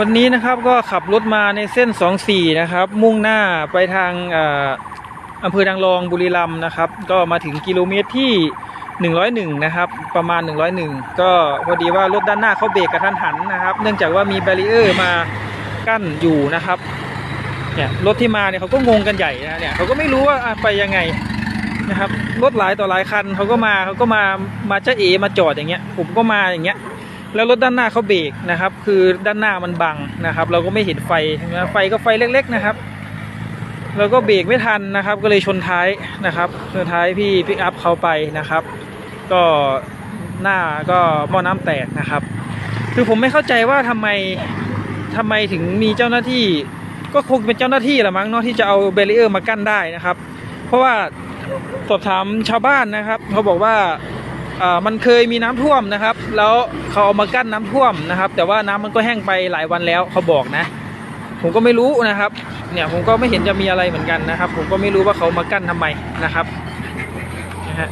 วันนี้นะครับก็ขับรถมาในเส้น 24 นะครับ มุ่งหน้าไปทางอ่ออำเภอนางรองบุรีรัมย์นะครับ ก็มาถึงกิโลเมตรที่ 101 นะครับ ประมาณ 101 ก็พอดีว่ารถด้านหน้าเขาเบรกกระทันหันนะครับ เนื่องจากว่ามีแบรีเออร์มากั้นอยู่นะครับเนี่ยรถที่มาเนี่ยเขาก็งงกันใหญ่นะเนี่ยเขาก็ไม่รู้ว่าไปยังไงนะครับรถหลายต่อหลายคันเขาก็มาเขาก็มามาจ้าเอมาจอดอย่างเงี้ยผมก็มาอย่างเงี้ย แล้วรถด้านหน้าเขาเบรกนะครับ คือด้านหน้ามันบังนะครับ เราก็ไม่เห็นไฟใช่ไฟก็ไฟเล็ก ๆนะครับ เราก็เบรกไม่ทันนะครับ ก็เลยชนท้ายนะครับชนท้ายพี่พิกอัพเขาไปนะครับ ก็หน้าก็หม้อน้ำแตกนะครับ คือผมไม่เข้าใจว่าทำไมทำไมถึงมีเจ้าหน้าที่ ก็คงเป็นเจ้าหน้าที่ละมั้งเนาะที่จะเอาเบรีเออร์มากั้นได้นะครับ เพราะว่าสอบถามชาวบ้านนะครับ เขาบอกว่า มันเคยมีน้ำท่วมนะครับ แล้วเขาเอามากั้นน้ำท่วมนะครับ แต่ว่าน้ำมันก็แห้งไปหลายวันแล้วเขาบอกนะ ผมก็ไม่รู้นะครับ เนี่ยผมก็ไม่เห็นจะมีอะไรเหมือนกันนะครับ ผมก็ไม่รู้ว่าเขามากั้นทำไมนะครับนะฮะ